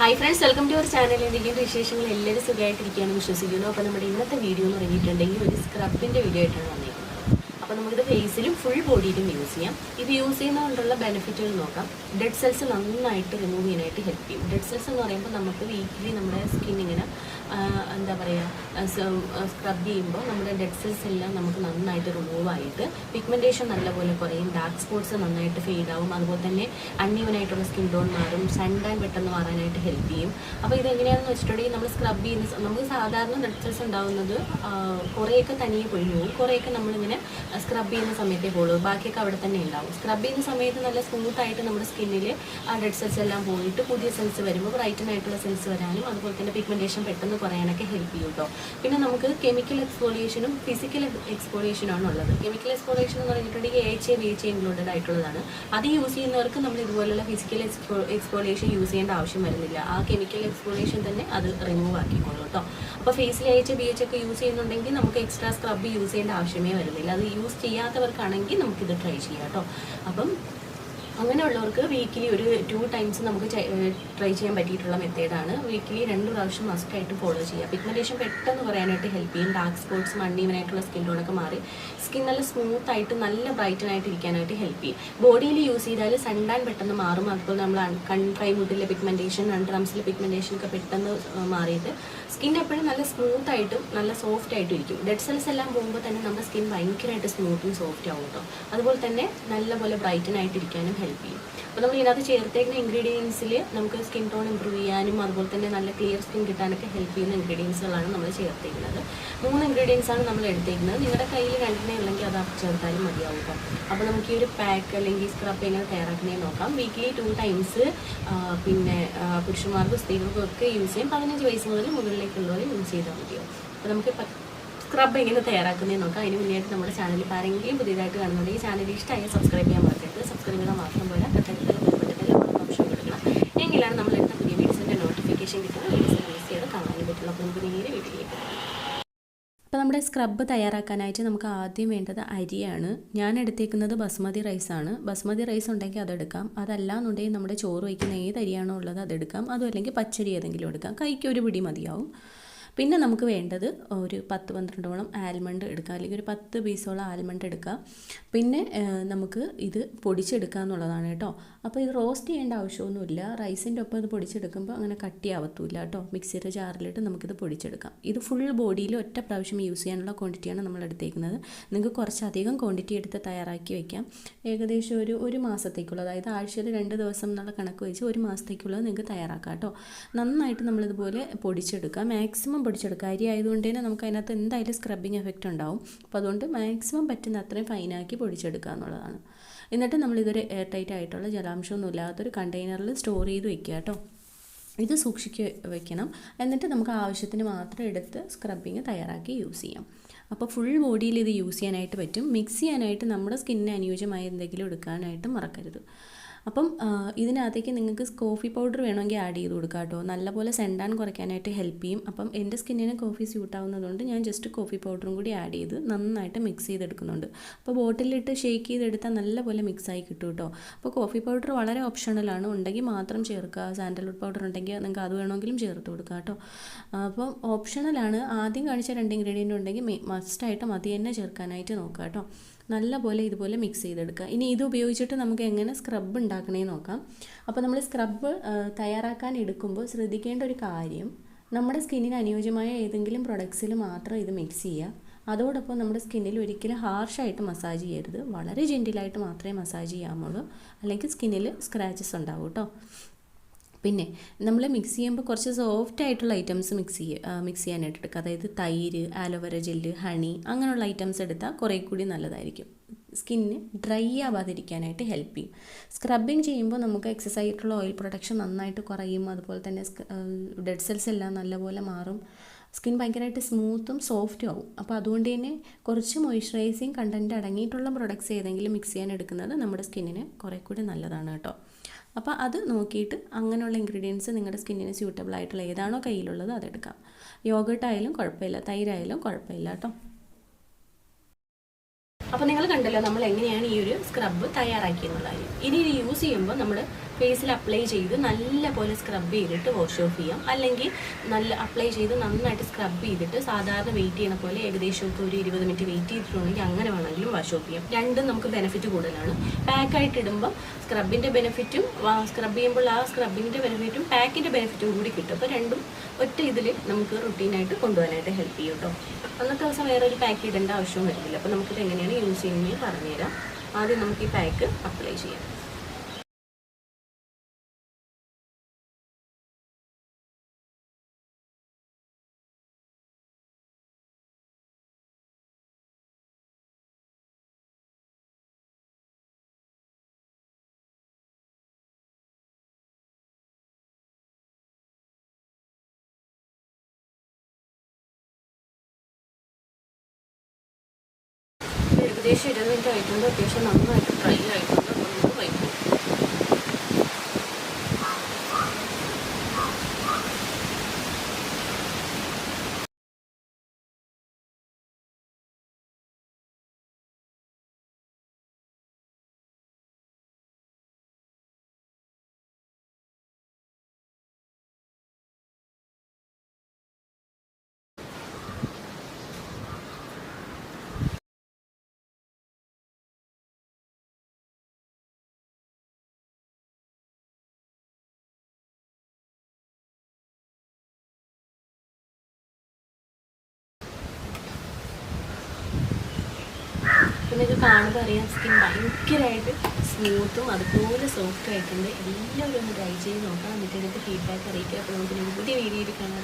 Hi friends welcome to our channel എന്തെങ്കിലും വിശേഷങ്ങൾ എല്ലാവരും സുഖമായിട്ടിരിക്കുകയാണ് വിശ്വസിക്കുന്നു. അപ്പോൾ നമ്മുടെ ഇന്നത്തെ വീഡിയോ എന്ന് പറഞ്ഞിട്ടുണ്ടെങ്കിൽ ഒരു സ്ക്രബിന്റെ വീഡിയോ ആയിട്ടാണ് വന്നിരിക്കുന്നത് അപ്പോൾ നമുക്കിത് ഫേസിലും ഫുൾ ബോഡിയിലും യൂസ് ചെയ്യാം. ഇത് യൂസ് ചെയ്യുന്നതുകൊണ്ടുള്ള ബെനിഫിറ്റുകൾ നോക്കാം. ഡെഡ് സെൽസ് നന്നായിട്ട് റിമൂവ് ചെയ്യാനായിട്ട് ഹെൽപ്പ് ചെയ്യും. ഡെഡ് സെൽസ് എന്ന് പറയുമ്പോൾ നമുക്ക് വീക്കിലി നമ്മുടെ സ്കിൻ ഇങ്ങനെ എന്താ പറയുക സ്ക്രബ് ചെയ്യുമ്പോൾ നമ്മുടെ ഡെഡ് സെൽസ് എല്ലാം നമുക്ക് നന്നായിട്ട് റിമൂവ് ആയിട്ട് പിഗ്മെന്റേഷൻ നല്ലപോലെ കുറയും. ഡാർക്ക് സ്പോട്ട്സ് നന്നായിട്ട് ഫെയ്ഡ് ആവും. അതുപോലെ തന്നെ അൺഈവനായിട്ടുള്ള സ്കിൻ ടോൺ മാറും. സൺ ടാൻ പെട്ടെന്ന് മാറാനായിട്ട് ഹെൽപ്പ് ചെയ്യും. അപ്പോൾ ഇത് എങ്ങനെയാണെന്ന് വെച്ചിട്ടുണ്ടെങ്കിൽ നമ്മൾ സ്ക്രബ് ചെയ്യുന്ന നമുക്ക് സാധാരണ ഡെഡ് സെൽസ് ഉണ്ടാവുന്നത് കുറേയൊക്കെ തനിയെ പൊഴിഞ്ഞു പോകും. കുറേയൊക്കെ നമ്മളിങ്ങനെ സ്ക്രബ് ചെയ്യുന്ന സമയത്തേ പോകുള്ളൂ ബാക്കിയൊക്കെ അവിടെ തന്നെ ഉണ്ടാവും. സ്ക്രബ് ചെയ്യുന്ന സമയത്ത് നല്ല സ്മൂത്ത് ആയിട്ട് നമ്മുടെ സ്കിന്നിൽ ആ ഡെഡ് സെൽസ് എല്ലാം പോയിട്ട് പുതിയ സെൽസ് വരുമ്പോൾ ബ്രൈറ്റൻ ആയിട്ടുള്ള സെൽസ് വരാനും അതുപോലെ തന്നെ പിഗ്മെന്റേഷൻ പെട്ടെന്ന് കുറയാനൊക്കെ ഹെൽപ്പ് ചെയ്യും കേട്ടോ പിന്നെ നമുക്ക് കെമിക്കൽ എക്സ്പോളിയേഷനും ഫിസിക്കൽ എക്സ്പോളിയേഷനും ആണ് ഉള്ളത്. കെമിക്കൽ എക്സ്പോളിയേഷൻ എന്ന് പറഞ്ഞിട്ടുണ്ടെങ്കിൽ A H B H included ആയിട്ടുള്ളതാണ്. അത് യൂസ് ചെയ്യുന്നവർക്ക് നമ്മൾ ഇതുപോലുള്ള ഫിസിക്കൽ എക്സ്പോളിയേഷൻ യൂസ് ചെയ്യേണ്ട ആവശ്യം വരുന്നില്ല. ആ കെമിക്കൽ എക്സ്പോളിയേഷൻ തന്നെ അത് റിമൂവ് ആക്കിക്കോളൂ കേട്ടോ അപ്പോൾ ഫേസിൽ എ എച്ച് ബി എച്ച് ഒക്കെ യൂസ് ചെയ്യുന്നുണ്ടെങ്കിൽ നമുക്ക് എക്സ്ട്രാ സ്ക്രബ് യൂസ് ചെയ്യേണ്ട ആവശ്യമേ വരുന്നില്ല. അത് യൂസ് ചെയ്യാത്തവർക്കാണെങ്കിൽ നമുക്കിത് ട്രൈ ചെയ്യാം കേട്ടോ. അപ്പം അങ്ങനെയുള്ളവർക്ക് വീക്കിലി ഒരു ടു ടൈംസ് നമുക്ക് ട്രൈ ചെയ്യാൻ പറ്റിയിട്ടുള്ള മെത്തേഡാണ് വീക്കിലി രണ്ട് പ്രാവശ്യം മസ്റ്റായിട്ട് ഫോളോ ചെയ്യുക. പിഗ്മെന്റേഷൻ പെട്ടെന്ന് പറയാനായിട്ട് ഹെൽപ്പ് ചെയ്യും. ഡാർക്ക് സ്പോട്ട്സ് മണ്ണീവനായിട്ടുള്ള സ്കിൻ ടോണൊക്കെ മാറി സ്കിൻ നല്ല സ്മൂത്ത് ആയിട്ട് നല്ല ബ്രൈറ്റനായിട്ട് ഇരിക്കാനായിട്ട് ഹെൽപ്പ് ചെയ്യും. ബോഡിയിൽ യൂസ് ചെയ്താൽ സൺടാൻ പെട്ടെന്ന് മാറും. അതുപോലെ നമ്മൾ അൺ- കൺ കൈമുട്ടിലെ പിഗ്മെന്റേഷൻ അൺഡ്രംസിലെ പിഗ്മെന്റേഷൻ ഒക്കെ പെട്ടെന്ന് മാറിയിട്ട് സ്കിൻ എപ്പോഴും നല്ല സ്മൂത്ത് ആയിട്ടും നല്ല സോഫ്റ്റ് ആയിട്ടും ഇരിക്കും. ഡെഡ് സെൽസ് എല്ലാം പോകുമ്പോൾ തന്നെ നമ്മുടെ സ്കിൻ ഭയങ്കരമായിട്ട് സ്മൂത്തും സോഫ്റ്റ് ആവും കേട്ടോ അതുപോലെ തന്നെ നല്ലപോലെ ബ്രൈറ്റൻ ആയിട്ട് ഇരിക്കാനും ഹെൽപ്പ് ചെയ്യും. അപ്പോൾ നമ്മൾ ഇതിനകത്ത് ചേർത്തേക്കുന്ന ഇൻഗ്രീഡിയൻസിൽ നമുക്ക് സ്കിൻ ടോൺ ഇമ്പ്രൂവ് ചെയ്യാനും അതുപോലെ തന്നെ നല്ല ക്ലിയർ സ്കിൻ കിട്ടാനൊക്കെ ഹെൽപ്പ് ചെയ്യുന്ന ഇൻഗ്രീഡിയൻസുകളാണ് നമ്മൾ ചേർത്തേക്കുന്നത്. മൂന്ന് ഇൻഗ്രീഡിയൻസ് ആണ് നമ്മൾ എടുത്തേക്കുന്നത്. നിങ്ങളുടെ കയ്യിൽ രണ്ടിനെ ഉള്ളെങ്കിൽ അത് ചേർത്താലും മതിയാവും അപ്പോൾ നമുക്ക് ഈ ഒരു പാക്ക് അല്ലെങ്കിൽ സ്ക്രബ് എങ്ങനെ തയ്യാറാക്കുന്നത് നോക്കാം. വീക്ക്ലി ടു ടൈംസ് പിന്നെ പുരുഷന്മാർക്കും സ്ത്രീകൾക്കും ഒക്കെ യൂസ് ചെയ്യും. പതിനഞ്ച് വയസ്സ് മുതൽ മുകളിലേക്കുള്ളവർ യൂസ് ചെയ്താൽ മതിയാവും. അപ്പോൾ നമുക്ക് സ്ക്രബ് എങ്ങനെ തയ്യാറാക്കുന്നത് നോക്കാം. അതിന് മുന്നേയായിട്ട് നമ്മുടെ ചാനൽ ആരെങ്കിലും പുതിയതായിട്ട് കാണുന്നുണ്ട് ഈ ചാനൽ ഇഷ്ടമായി സബ്സ്ക്രൈബ് ചെയ്യാൻ മറക്കരുത്. സബ്സ്ക്രൈബ് ചെയ്താൽ മാത്രം പോലെ എങ്കിലാണ് നമ്മൾ എടുത്ത പുതിയ വീഡിയോസിന്റെ നോട്ടിഫിക്കേഷൻ കിട്ടുന്നത് വീഡിയോസ് യൂസ് ചെയ്ത് കാണാനും പറ്റുള്ളൂ. അപ്പോൾ നമുക്ക് നേരെ വീട്ടിലേക്ക് അപ്പോൾ നമ്മുടെ സ്ക്രബ്ബ് തയ്യാറാക്കാനായിട്ട് നമുക്ക് ആദ്യം വേണ്ടത് അരിയാണ്. ഞാൻ എടുത്തേക്കുന്നത് ബസ്മതി റൈസാണ് ബസ്മതി റൈസ് ഉണ്ടെങ്കിൽ അതെടുക്കാം അതല്ല എന്നുണ്ടെങ്കിൽ നമ്മുടെ ചോറ് വയ്ക്കുന്ന ഏത് അരിയാണോ ഉള്ളത് അതെടുക്കാം അതും അല്ലെങ്കിൽ പച്ചരി ഏതെങ്കിലും എടുക്കാം. കൈക്ക് ഒരു പിടി മതിയാവും. പിന്നെ നമുക്ക് വേണ്ടത് ഒരു പത്ത് പന്ത്രണ്ടോളം ആൽമണ്ട് എടുക്കുക അല്ലെങ്കിൽ ഒരു പത്ത് പീസോളം ആൽമണ്ട് എടുക്കുക പിന്നെ നമുക്ക് ഇത് പൊടിച്ചെടുക്കുക എന്നുള്ളതാണ് കേട്ടോ. അപ്പോൾ ഇത് റോസ്റ്റ് ചെയ്യേണ്ട ആവശ്യമൊന്നുമില്ല. റൈസിന്റെ ഒപ്പം ഇത് പൊടിച്ചെടുക്കുമ്പോൾ അങ്ങനെ കട്ടിയാവത്തില്ല കേട്ടോ. മിക്സിയുടെ ജാറിലിട്ട് നമുക്കിത് പൊടിച്ചെടുക്കാം. ഇത് ഫുൾ ബോഡിയിൽ ഒറ്റ പ്രാവശ്യം യൂസ് ചെയ്യാനുള്ള ക്വാണ്ടിറ്റിയാണ് നമ്മൾ എടുത്തേക്കുന്നത്. നിങ്ങൾക്ക് കുറച്ചധികം ക്വാണ്ടിറ്റി എടുത്ത് തയ്യാറാക്കി വയ്ക്കാം ഏകദേശം ഒരു ഒരു മാസത്തേക്കുള്ള അതായത് ആഴ്ചയിൽ രണ്ട് ദിവസം എന്നുള്ള കണക്ക് വെച്ച് ഒരു മാസത്തേക്കുള്ളത് നിങ്ങൾക്ക് തയ്യാറാക്കാം കേട്ടോ. നന്നായിട്ട് നമ്മളിതുപോലെ പൊടിച്ചെടുക്കുക മാക്സിമം പൊടിച്ചെടുക്കുക. അരി ആയതുകൊണ്ട് തന്നെ നമുക്ക് അതിനകത്ത് എന്തായാലും സ്ക്രബിങ് എഫക്റ്റ് ഉണ്ടാവും. അപ്പോൾ അതുകൊണ്ട് മാക്സിമം പറ്റുന്ന അത്രയും ഫൈനാക്കി പൊടിച്ചെടുക്കുക എന്നുള്ളതാണ്. എന്നിട്ട് നമ്മളിതൊരു എയർ ടൈറ്റ് ആയിട്ടുള്ള ജലാംശമൊന്നും ഇല്ലാത്തൊരു കണ്ടെയ്നറിൽ സ്റ്റോർ ചെയ്ത് വെക്കുക കേട്ടോ. ഇത് സൂക്ഷിച്ച് വെക്കണം. എന്നിട്ട് നമുക്ക് ആവശ്യത്തിന് മാത്രം എടുത്ത് സ്ക്രബിങ് തയ്യാറാക്കി യൂസ് ചെയ്യാം. അപ്പോൾ ഫുൾ ബോഡിയിൽ ഇത് യൂസ് ചെയ്യാനായിട്ട് പറ്റും. മിക്സ് ചെയ്യാനായിട്ട് നമ്മുടെ സ്കിന്നിന് അനുയോജ്യമായ എന്തെങ്കിലും എടുക്കാനായിട്ട് മറക്കരുത്. അപ്പം ഇതിനകത്തേക്ക് നിങ്ങൾക്ക് കോഫി പൗഡർ വേണമെങ്കിൽ ആഡ് ചെയ്ത് കൊടുക്കാം കേട്ടോ. നല്ലപോലെ സെൻഡാൻ കുറയ്ക്കാനായിട്ട് ഹെൽപ്പ് ചെയ്യും. അപ്പം എന്റെ സ്കിന്നിന് കോഫി സ്യൂട്ട് ആവുന്നതുകൊണ്ട് ഞാൻ ജസ്റ്റ് കോഫി പൗഡറും കൂടി ആഡ് ചെയ്ത് നന്നായിട്ട് മിക്സ് ചെയ്തെടുക്കുന്നുണ്ട്. അപ്പോൾ ബോട്ടിലിട്ട് ഷേക്ക് ചെയ്തെടുത്താൽ നല്ലപോലെ മിക്സായി കിട്ടും കേട്ടോ. അപ്പോൾ കോഫി പൗഡർ വളരെ ഓപ്ഷണലാണ് ഉണ്ടെങ്കിൽ മാത്രം ചേർക്കുക. സാൻഡൽവുഡ് പൗഡർ ഉണ്ടെങ്കിൽ നിങ്ങൾക്ക് അത് വേണമെങ്കിലും ചേർത്ത് കൊടുക്കുക കേട്ടോ. അപ്പം ഓപ്ഷണലാണ് ആദ്യം കാണിച്ച രണ്ട് ഇൻഗ്രീഡിയന്റ് ഉണ്ടെങ്കിൽ മസ്റ്റായിട്ടും അത് തന്നെ ചേർക്കാനായിട്ട് നോക്കുക കേട്ടോ. നല്ലപോലെ ഇതുപോലെ മിക്സ് ചെയ്തെടുക്കുക. ഇനി ഇത് ഉപയോഗിച്ചിട്ട് നമുക്ക് എങ്ങനെ സ്ക്രബ് ഉണ്ടാക്കണേ നോക്കാം. അപ്പോൾ നമ്മൾ സ്ക്രബ് തയ്യാറാക്കാൻ എടുക്കുമ്പോൾ ശ്രദ്ധിക്കേണ്ട ഒരു കാര്യം നമ്മുടെ സ്കിന്നിന് അനുയോജ്യമായ ഏതെങ്കിലും പ്രൊഡക്ട്സിൽ മാത്രം ഇത് മിക്സ് ചെയ്യുക. അതോടൊപ്പം നമ്മുടെ സ്കിന്നിൽ ഒരിക്കലും ഹാർഷായിട്ട് മസാജ് ചെയ്യരുത്. വളരെ ജെന്റിലായിട്ട് മാത്രമേ മസാജ് ചെയ്യാമുള്ളൂ അല്ലെങ്കിൽ സ്കിന്നിൽ സ്ക്രാച്ചസ് ഉണ്ടാവും കേട്ടോ പിന്നെ നമ്മൾ മിക്സ് ചെയ്യുമ്പോൾ കുറച്ച് സോഫ്റ്റ് ആയിട്ടുള്ള ഐറ്റംസ് മിക്സ് ചെയ്യുക മിക്സ് ചെയ്യാനായിട്ട് എടുക്കുക അതായത് തൈര് ആലോവേര ജെല്ല് ഹണി അങ്ങനെയുള്ള ഐറ്റംസ് എടുത്താൽ കുറേ കൂടി നല്ലതായിരിക്കും. സ്കിന്നിന് ഡ്രൈ ആവാതിരിക്കാനായിട്ട് ഹെൽപ്പ് ചെയ്യും. സ്ക്രബിങ് ചെയ്യുമ്പോൾ നമുക്ക് എക്സസ് ആയിട്ടുള്ള ഓയിൽ പ്രൊഡക്ഷൻ നന്നായിട്ട് കുറയും. അതുപോലെ തന്നെ ഡെഡ് സെൽസ് എല്ലാം നല്ലപോലെ മാറും. സ്കിൻ ഭയങ്കരമായിട്ട് സ്മൂത്തും സോഫ്റ്റും ആവും. അപ്പോൾ അതുകൊണ്ട് തന്നെ കുറച്ച് മോയ്സ്ചറൈസിങ് കണ്ടന്റ് അടങ്ങിയിട്ടുള്ള പ്രൊഡക്ട്സ് ഏതെങ്കിലും മിക്സ് ചെയ്യാൻ എടുക്കുന്നത് നമ്മുടെ സ്കിന്നിന് കുറേ കൂടി നല്ലതാണ് കേട്ടോ. അപ്പോൾ അത് നോക്കിയിട്ട് അങ്ങനെയുള്ള ഇൻഗ്രീഡിയൻസ് നിങ്ങളുടെ സ്കിന്നിന് സ്യൂട്ടബിൾ ആയിട്ടുള്ള ഏതാണോ കയ്യിലുള്ളത് അതെടുക്കാം. യോഗട്ടായാലും കുഴപ്പമില്ല തൈരായാലും കുഴപ്പമില്ല കേട്ടോ. അപ്പോൾ നിങ്ങൾ കണ്ടല്ലോ നമ്മൾ എങ്ങനെയാണ് ഈ ഒരു സ്ക്രബ്ബ് തയ്യാറാക്കിയെന്നുള്ള കാര്യം ഇനി ഇത് യൂസ് ചെയ്യുമ്പോൾ നമ്മൾ ഫേസിൽ അപ്ലൈ ചെയ്ത് നല്ലപോലെ സ്ക്രബ് ചെയ്തിട്ട് വാഷ് ഓഫ് ചെയ്യാം. അല്ലെങ്കിൽ നല്ല അപ്ലൈ ചെയ്ത് നന്നായിട്ട് സ്ക്രബ് ചെയ്തിട്ട് സാധാരണ വെയിറ്റ് ചെയ്യണ പോലെ ഏകദേശം ഒരു ഇരുപത് മിനിറ്റ് വെയിറ്റ് ചെയ്തിട്ടുണ്ടെങ്കിൽ അങ്ങനെ വേണമെങ്കിലും വാഷ് ഓഫ് ചെയ്യാം. രണ്ടും നമുക്ക് ബെനിഫിറ്റ് കൂടുതലാണ്. പാക്കായിട്ട് ഇടുമ്പോൾ സ്ക്രബിന്റെ ബെനിഫിറ്റും സ്ക്രബ് ചെയ്യുമ്പോൾ ആ സ്ക്രബിന്റെ ബെനിഫിറ്റും പാക്കിന്റെ ബെനിഫിറ്റും കൂടി കിട്ടും. അപ്പോൾ രണ്ടും ഒറ്റ ഇതിൽ നമുക്ക് റുട്ടീനായിട്ട് കൊണ്ടുപോകാനായിട്ട് ഹെൽപ്പ് ചെയ്യും കേട്ടോ അന്നത്തെ ദിവസം വേറെ ഒരു പാക്ക് ഇടേണ്ട ആവശ്യവും വരുന്നില്ല. അപ്പോൾ നമുക്കിത് എങ്ങനെയാണ് യൂസ് ചെയ്യുന്നത് പറഞ്ഞുതരാം. ആദ്യം നമുക്ക് ഈ പാക്ക് അപ്ലൈ ചെയ്യാം. ഏകദേശം ഇരുപത് മിനിറ്റ് ആയിട്ടുണ്ട് അത്യാവശ്യം നന്നായിട്ട് ഫ്രൈ ആയിട്ടുണ്ട് അപ്പോൾ നമുക്ക് വയ്ക്കും ഇത് കാണുമ്പോൾ അറിയാം സ്കിൻ ഭയങ്കരമായിട്ട് സ്മൂത്തും അതുപോലെ സോഫ്റ്റ് ആയിട്ടുണ്ട്. എല്ലാവരും ഒന്ന് ട്രൈ ചെയ്ത് നോക്കാം എന്നിട്ട് എനിക്ക് ഫീഡ്ബാക്ക് അറിയിക്കുക. അപ്പോൾ നമുക്ക് പുതിയ വീഡിയോയിൽ കാണാൻ